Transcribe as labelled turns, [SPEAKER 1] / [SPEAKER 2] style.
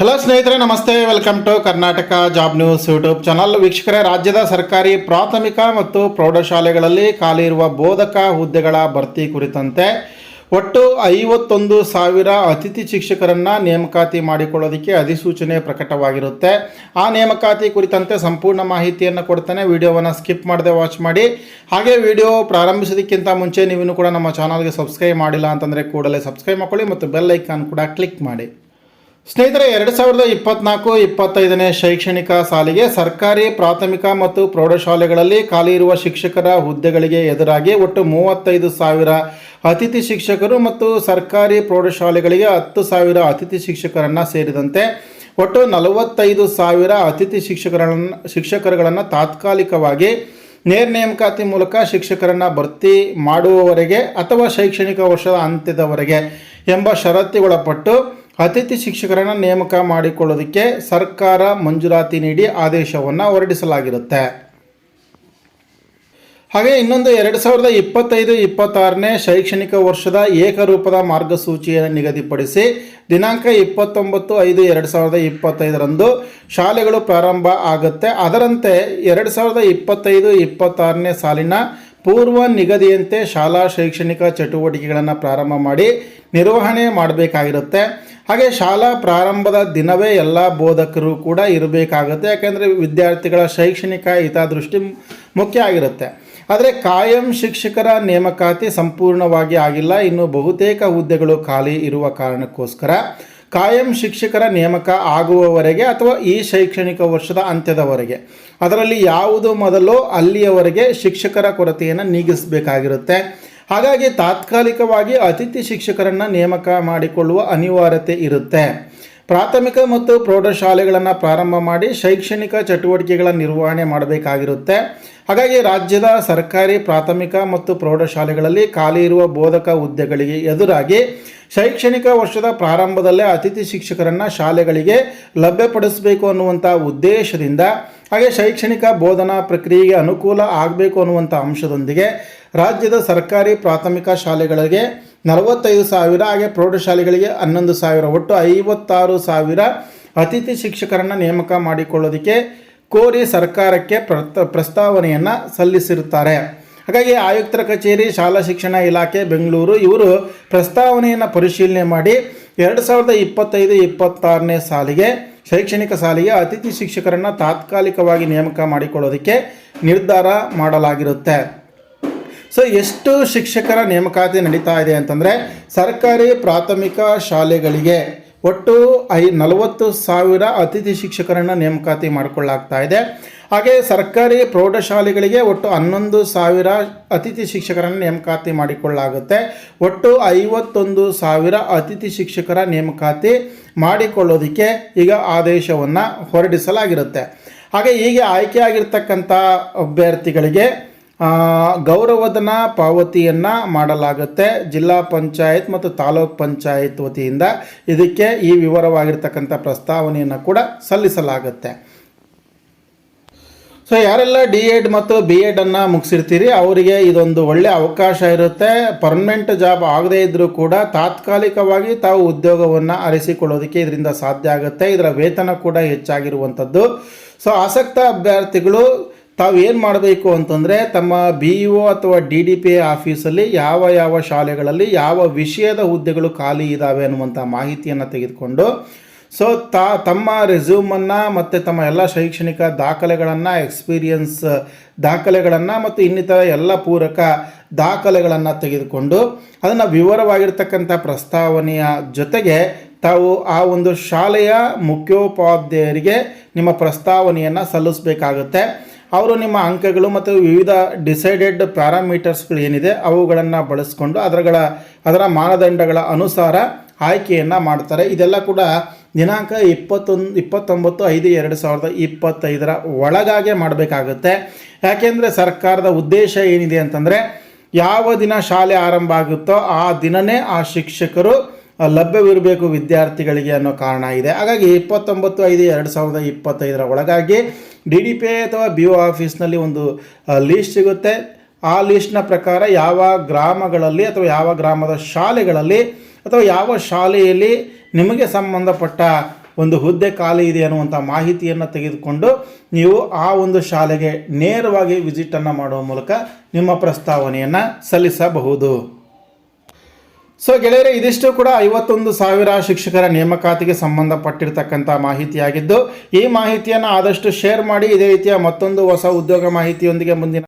[SPEAKER 1] Hello ಸ್ನೇಹಿತರೆ, ನಮಸ್ತೆ. Welcome to Karnataka job news YouTube channel ವೀಕ್ಷಕರೇ, ರಾಜ್ಯದ ಸರ್ಕಾರಿ ಪ್ರಾಥಮಿಕ ಮತ್ತು ಪ್ರೌಢಶಾಲೆಗಳಲ್ಲಿ ಖಾಲಿ ಇರುವ ಬೋಧಕ ಹುದ್ದೆಗಳ ಭರ್ತಿ ಕುರಿತಂತೆ ಒಟ್ಟು ಐವತ್ತೊಂದು ಸಾವಿರ ಅತಿಥಿ ಶಿಕ್ಷಕರನ್ನು ನೇಮಕಾತಿ ಮಾಡಿಕೊಳ್ಳೋದಕ್ಕೆ ಅಧಿಸೂಚನೆ ಪ್ರಕಟವಾಗಿರುತ್ತೆ. ಆ ನೇಮಕಾತಿ ಕುರಿತಂತೆ ಸಂಪೂರ್ಣ ಮಾಹಿತಿಯನ್ನು ಕೊಡ್ತಾನೆ. ವಿಡಿಯೋವನ್ನು ಸ್ಕಿಪ್ ಮಾಡದೆ ವಾಚ್ ಮಾಡಿ. ಹಾಗೆ ವಿಡಿಯೋ ಪ್ರಾರಂಭಿಸೋದಕ್ಕಿಂತ ಮುಂಚೆ ನೀವು ಕೂಡ ನಮ್ಮ ಚಾನಲ್ಗೆ ಸಬ್ಸ್ಕ್ರೈಬ್ ಮಾಡಿಲ್ಲ ಅಂತಂದರೆ ಕೂಡಲೇ ಸಬ್ಸ್ಕ್ರೈಬ್ ಮಾಡ್ಕೊಳ್ಳಿ ಮತ್ತು ಬೆಲ್ ಐಕಾನ್ ಕೂಡ ಕ್ಲಿಕ್ ಮಾಡಿ. ಸ್ನೇಹಿತರೆ, ಎರಡು ಸಾವಿರದ ಇಪ್ಪತ್ನಾಲ್ಕು ಇಪ್ಪತ್ತೈದನೇ ಶೈಕ್ಷಣಿಕ ಸಾಲಿಗೆ ಸರ್ಕಾರಿ, ಪ್ರಾಥಮಿಕ ಮತ್ತು ಪ್ರೌಢಶಾಲೆಗಳಲ್ಲಿ ಖಾಲಿ ಇರುವ ಶಿಕ್ಷಕರ ಹುದ್ದೆಗಳಿಗೆ ಎದುರಾಗಿ ಒಟ್ಟು ಮೂವತ್ತೈದು ಸಾವಿರ ಅತಿಥಿ ಶಿಕ್ಷಕರು ಮತ್ತು ಸರ್ಕಾರಿ ಪ್ರೌಢಶಾಲೆಗಳಿಗೆ ಹತ್ತು ಸಾವಿರ ಅತಿಥಿ ಶಿಕ್ಷಕರನ್ನು ಸೇರಿದಂತೆ ಒಟ್ಟು ನಲವತ್ತೈದು ಸಾವಿರ ಅತಿಥಿ ಶಿಕ್ಷಕರನ್ನು, ಶಿಕ್ಷಕರುಗಳನ್ನು ತಾತ್ಕಾಲಿಕವಾಗಿ ನೇರ ನೇಮಕಾತಿ ಮೂಲಕ ಶಿಕ್ಷಕರನ್ನು ಭರ್ತಿ ಮಾಡುವವರೆಗೆ ಅಥವಾ ಶೈಕ್ಷಣಿಕ ವರ್ಷದ ಅಂತ್ಯದವರೆಗೆ ಎಂಬ ಷರತ್ತಿಗೊಳಪಟ್ಟು ಅತಿಥಿ ಶಿಕ್ಷಕರನ್ನು ನೇಮಕ ಮಾಡಿಕೊಳ್ಳೋದಕ್ಕೆ ಸರ್ಕಾರ ಮಂಜೂರಾತಿ ನೀಡಿ ಆದೇಶವನ್ನು ಹೊರಡಿಸಲಾಗಿರುತ್ತೆ. ಹಾಗೆ ಇನ್ನೊಂದು ಎರಡು ಸಾವಿರದ ಇಪ್ಪತ್ತೈದು, ಇಪ್ಪತ್ತಾರನೇ ಶೈಕ್ಷಣಿಕ ವರ್ಷದ ಏಕರೂಪದ ಮಾರ್ಗಸೂಚಿಯನ್ನು ನಿಗದಿಪಡಿಸಿ ದಿನಾಂಕ ಇಪ್ಪತ್ತೊಂಬತ್ತು ಐದು ಎರಡು ಸಾವಿರದ ಇಪ್ಪತ್ತೈದರಂದು ಶಾಲೆಗಳು ಪ್ರಾರಂಭ ಆಗುತ್ತೆ. ಅದರಂತೆ ಎರಡು ಸಾವಿರದ ಇಪ್ಪತ್ತೈದು, ಇಪ್ಪತ್ತಾರನೇ ಸಾಲಿನ ಪೂರ್ವ ನಿಗದಿಯಂತೆ ಶಾಲಾ ಶೈಕ್ಷಣಿಕ ಚಟುವಟಿಕೆಗಳನ್ನು ಪ್ರಾರಂಭ ಮಾಡಿ ನಿರ್ವಹಣೆ ಮಾಡಬೇಕಾಗಿರುತ್ತೆ. ಹಾಗೆ ಶಾಲಾ ಪ್ರಾರಂಭದ ದಿನವೇ ಎಲ್ಲ ಬೋಧಕರು ಕೂಡ ಇರಬೇಕಾಗುತ್ತೆ. ಯಾಕೆಂದರೆ ವಿದ್ಯಾರ್ಥಿಗಳ ಶೈಕ್ಷಣಿಕ ಹಿತದೃಷ್ಟಿ ಮುಖ್ಯ ಆಗಿರುತ್ತೆ. ಆದರೆ ಕಾಯಂ ಶಿಕ್ಷಕರ ನೇಮಕಾತಿ ಸಂಪೂರ್ಣವಾಗಿ ಆಗಿಲ್ಲ. ಇನ್ನು ಬಹುತೇಕ ಹುದ್ದೆಗಳು ಖಾಲಿ ಇರುವ ಕಾರಣಕ್ಕೋಸ್ಕರ ಕಾಯಂ ಶಿಕ್ಷಕರ ನೇಮಕ ಆಗುವವರೆಗೆ ಅಥವಾ ಈ ಶೈಕ್ಷಣಿಕ ವರ್ಷದ ಅಂತ್ಯದವರೆಗೆ. ಅದರಲ್ಲಿ ಯಾವುದು ಮೊದಲು ಅಲ್ಲಿಯವರೆಗೆ ಶಿಕ್ಷಕರ ಕೊರತೆಯನ್ನು ನೀಗಿಸಬೇಕಾಗಿರುತ್ತೆ. ಹಾಗಾಗಿ ತಾತ್ಕಾಲಿಕವಾಗಿ ಅತಿಥಿ ಶಿಕ್ಷಕರನ್ನು ನೇಮಕ ಮಾಡಿಕೊಳ್ಳುವ ಅನಿವಾರ್ಯತೆ ಇರುತ್ತೆ. ಪ್ರಾಥಮಿಕ ಮತ್ತು ಪ್ರೌಢಶಾಲೆಗಳನ್ನು ಪ್ರಾರಂಭ ಮಾಡಿ ಶೈಕ್ಷಣಿಕ ಚಟುವಟಿಕೆಗಳ ನಿರ್ವಹಣೆ ಮಾಡಬೇಕಾಗಿರುತ್ತೆ. ಹಾಗಾಗಿ ರಾಜ್ಯದ ಸರ್ಕಾರಿ, ಪ್ರಾಥಮಿಕ ಮತ್ತು ಪ್ರೌಢಶಾಲೆಗಳಲ್ಲಿ ಖಾಲಿ ಇರುವ ಬೋಧಕ ಹುದ್ದೆಗಳಿಗೆ ಎದುರಾಗಿ ಶೈಕ್ಷಣಿಕ ವರ್ಷದ ಪ್ರಾರಂಭದಲ್ಲೇ ಅತಿಥಿ ಶಿಕ್ಷಕರನ್ನು ಶಾಲೆಗಳಿಗೆ ಲಭ್ಯಪಡಿಸಬೇಕು ಅನ್ನುವಂಥ ಉದ್ದೇಶದಿಂದ ಹಾಗೆ ಶೈಕ್ಷಣಿಕ ಬೋಧನಾ ಪ್ರಕ್ರಿಯೆಗೆ ಅನುಕೂಲ ಆಗಬೇಕು ಅನ್ನುವಂಥ ಅಂಶದೊಂದಿಗೆ ರಾಜ್ಯದ ಸರ್ಕಾರಿ ಪ್ರಾಥಮಿಕ ಶಾಲೆಗಳಿಗೆ ನಲವತ್ತೈದು ಸಾವಿರ ಹಾಗೆ ಪ್ರೌಢಶಾಲೆಗಳಿಗೆ ಹನ್ನೊಂದು ಸಾವಿರ, ಒಟ್ಟು ಐವತ್ತಾರು ಸಾವಿರ ಅತಿಥಿ ಶಿಕ್ಷಕರನ್ನು ನೇಮಕ ಮಾಡಿಕೊಳ್ಳೋದಕ್ಕೆ ಕೋರಿ ಸರ್ಕಾರಕ್ಕೆ ಪ್ರತ ಪ್ರಸ್ತಾವನೆಯನ್ನು ಸಲ್ಲಿಸಿರುತ್ತಾರೆ. ಹಾಗಾಗಿ ಆಯುಕ್ತರ ಕಚೇರಿ, ಶಾಲಾ ಶಿಕ್ಷಣ ಇಲಾಖೆ, ಬೆಂಗಳೂರು ಇವರು ಪ್ರಸ್ತಾವನೆಯನ್ನು ಪರಿಶೀಲನೆ ಮಾಡಿ ಎರಡು ಸಾವಿರದ ಇಪ್ಪತ್ತೈದು, ಇಪ್ಪತ್ತಾರನೇ ಸಾಲಿಗೆ ಶೈಕ್ಷಣಿಕ ಶಾಲೆಯ ಅತಿಥಿ ಶಿಕ್ಷಕರನ್ನು ತಾತ್ಕಾಲಿಕವಾಗಿ ನೇಮಕ ಮಾಡಿಕೊಳ್ಳೋದಕ್ಕೆ ನಿರ್ಧಾರ ಮಾಡಲಾಗಿರುತ್ತೆ. ಸೊ ಎಷ್ಟು ಶಿಕ್ಷಕರ ನೇಮಕಾತಿ ನಡೀತಾ ಇದೆ ಅಂತಂದರೆ ಸರ್ಕಾರಿ ಪ್ರಾಥಮಿಕ ಶಾಲೆಗಳಿಗೆ ಒಟ್ಟು ಐ ನಲವತ್ತು ಸಾವಿರ ಅತಿಥಿ ಶಿಕ್ಷಕರನ್ನು ನೇಮಕಾತಿ ಮಾಡಿಕೊಳ್ಳಾಗ್ತಾ ಇದೆ. ಹಾಗೆ ಸರ್ಕಾರಿ ಪ್ರೌಢಶಾಲೆಗಳಿಗೆ ಒಟ್ಟು ಹನ್ನೊಂದು ಸಾವಿರ ಅತಿಥಿ ಶಿಕ್ಷಕರನ್ನು ನೇಮಕಾತಿ ಮಾಡಿಕೊಳ್ಳಾಗುತ್ತೆ. ಒಟ್ಟು ಐವತ್ತೊಂದು ಸಾವಿರ ಅತಿಥಿ ಶಿಕ್ಷಕರ ನೇಮಕಾತಿ ಮಾಡಿಕೊಳ್ಳೋದಕ್ಕೆ ಈಗ ಆದೇಶವನ್ನು ಹೊರಡಿಸಲಾಗಿರುತ್ತೆ. ಹಾಗೆ ಹೀಗೆ ಆಯ್ಕೆಯಾಗಿರ್ತಕ್ಕಂಥ ಅಭ್ಯರ್ಥಿಗಳಿಗೆ ಗೌರವಧನ ಪಾವತಿಯನ್ನು ಮಾಡಲಾಗುತ್ತೆ ಜಿಲ್ಲಾ ಪಂಚಾಯತ್ ಮತ್ತು ತಾಲೂಕ್ ಪಂಚಾಯತ್ ವತಿಯಿಂದ. ಇದಕ್ಕೆ ಈ ವಿವರವಾಗಿರ್ತಕ್ಕಂಥ ಪ್ರಸ್ತಾವನೆಯನ್ನು ಕೂಡ ಸಲ್ಲಿಸಲಾಗುತ್ತೆ. ಸೊ ಯಾರೆಲ್ಲ ಡಿ ಎಡ್ ಮತ್ತು ಬಿ ಎಡನ್ನು ಮುಗಿಸಿರ್ತೀರಿ, ಅವರಿಗೆ ಇದೊಂದು ಒಳ್ಳೆಯ ಅವಕಾಶ ಇರುತ್ತೆ. ಪರ್ಮನೆಂಟ್ ಜಾಬ್ ಆಗದೇ ಇದ್ದರೂ ಕೂಡ ತಾತ್ಕಾಲಿಕವಾಗಿ ತಾವು ಉದ್ಯೋಗವನ್ನು ಅರಿಸಿಕೊಳ್ಳೋದಕ್ಕೆ ಇದರಿಂದ ಸಾಧ್ಯ ಆಗುತ್ತೆ. ಇದರ ವೇತನ ಕೂಡ ಹೆಚ್ಚಾಗಿರುವಂಥದ್ದು. ಸೊ ಆಸಕ್ತ ಅಭ್ಯರ್ಥಿಗಳು ತಾವು ಏನು ಮಾಡಬೇಕು ಅಂತಂದರೆ ತಮ್ಮ ಬಿ ಇ ಒ ಅಥವಾ ಡಿ ಡಿ ಪಿ ಆಫೀಸಲ್ಲಿ ಯಾವ ಯಾವ ಶಾಲೆಗಳಲ್ಲಿ ಯಾವ ವಿಷಯದ ಹುದ್ದೆಗಳು ಖಾಲಿ ಇದ್ದಾವೆ ಅನ್ನುವಂಥ ಮಾಹಿತಿಯನ್ನು ತೆಗೆದುಕೊಂಡು ಸೊ ತಾ, ತಮ್ಮ ರೆಸ್ಯೂಮನ್ನು ಮತ್ತು ತಮ್ಮ ಎಲ್ಲ ಶೈಕ್ಷಣಿಕ ದಾಖಲೆಗಳನ್ನು ಎಕ್ಸ್ಪೀರಿಯನ್ಸ್ ದಾಖಲೆಗಳನ್ನು ಮತ್ತು ಇನ್ನಿತರ ಎಲ್ಲ ಪೂರಕ ದಾಖಲೆಗಳನ್ನು ತೆಗೆದುಕೊಂಡು, ಅದನ್ನು ವಿವರವಾಗಿರ್ತಕ್ಕಂಥ ಪ್ರಸ್ತಾವನೆಯ ಜೊತೆಗೆ ತಾವು ಆ ಒಂದು ಶಾಲೆಯ ಮುಖ್ಯೋಪಾಧ್ಯಾಯರಿಗೆ ನಿಮ್ಮ ಪ್ರಸ್ತಾವನೆಯನ್ನು ಸಲ್ಲಿಸಬೇಕಾಗುತ್ತೆ. ಅವರು ನಿಮ್ಮ ಅಂಕಗಳು ಮತ್ತು ವಿವಿಧ ಡಿಸೈಡೆಡ್ ಪ್ಯಾರಾಮೀಟರ್ಸ್ಗಳು ಏನಿದೆ, ಅವುಗಳನ್ನು ಬಳಸಿಕೊಂಡು ಅದರಗಳ, ಅದರ ಮಾನದಂಡಗಳ ಅನುಸಾರ ಆಯ್ಕೆಯನ್ನು ಮಾಡ್ತಾರೆ. ಇದೆಲ್ಲ ಕೂಡ ದಿನಾಂಕ ಇಪ್ಪತ್ತೊಂದು, ಇಪ್ಪತ್ತೊಂಬತ್ತು, ಐದು, ಎರಡು ಸಾವಿರದ ಇಪ್ಪತ್ತೈದರ ಒಳಗಾಗೆ ಮಾಡಬೇಕಾಗುತ್ತೆ. ಯಾಕೆಂದರೆ ಸರ್ಕಾರದ ಉದ್ದೇಶ ಏನಿದೆ ಅಂತಂದರೆ, ಯಾವ ದಿನ ಶಾಲೆ ಆರಂಭ ಆಗುತ್ತೋ ಆ ದಿನವೇ ಆ ಶಿಕ್ಷಕರು ಲಭ್ಯವಿರಬೇಕು ವಿದ್ಯಾರ್ಥಿಗಳಿಗೆ ಅನ್ನೋ ಕಾರಣ ಇದೆ. ಹಾಗಾಗಿ ಇಪ್ಪತ್ತೊಂಬತ್ತು ಐದು ಎರಡು ಸಾವಿರದ ಇಪ್ಪತ್ತೈದರ ಒಳಗಾಗಿ ಡಿ ಡಿ ಪಿ ಅಥವಾ ಬಿ ಒ ಆಫೀಸ್ನಲ್ಲಿ ಒಂದು ಲೀಸ್ಟ್ ಸಿಗುತ್ತೆ. ಆ ಲೀಸ್ಟ್ನ ಪ್ರಕಾರ ಯಾವ ಗ್ರಾಮಗಳಲ್ಲಿ ಅಥವಾ ಯಾವ ಗ್ರಾಮದ ಶಾಲೆಗಳಲ್ಲಿ ಅಥವಾ ಯಾವ ಶಾಲೆಯಲ್ಲಿ ನಿಮಗೆ ಸಂಬಂಧಪಟ್ಟ ಒಂದು ಹುದ್ದೆ ಖಾಲಿ ಇದೆ ಅನ್ನುವಂಥ ಮಾಹಿತಿಯನ್ನು ತೆಗೆದುಕೊಂಡು ನೀವು ಆ ಒಂದು ಶಾಲೆಗೆ ನೇರವಾಗಿ ವಿಸಿಟನ್ನು ಮಾಡುವ ಮೂಲಕ ನಿಮ್ಮ ಪ್ರಸ್ತಾವನೆಯನ್ನು ಸಲ್ಲಿಸಬಹುದು. ಸೊ ಗೆಳೆಯರೆ, ಇದಿಷ್ಟು ಕೂಡ ಐವತ್ತೊಂದು ಸಾವಿರ ಶಿಕ್ಷಕರ ನೇಮಕಾತಿಗೆ ಸಂಬಂಧಪಟ್ಟಿರ್ತಕ್ಕಂಥ ಮಾಹಿತಿಯಾಗಿದ್ದು, ಈ ಮಾಹಿತಿಯನ್ನು ಆದಷ್ಟು ಶೇರ್ ಮಾಡಿ, ಇದೇ ರೀತಿಯ ಮತ್ತೊಂದು ಹೊಸ ಉದ್ಯೋಗ ಮಾಹಿತಿಯೊಂದಿಗೆ ಮುಂದಿನ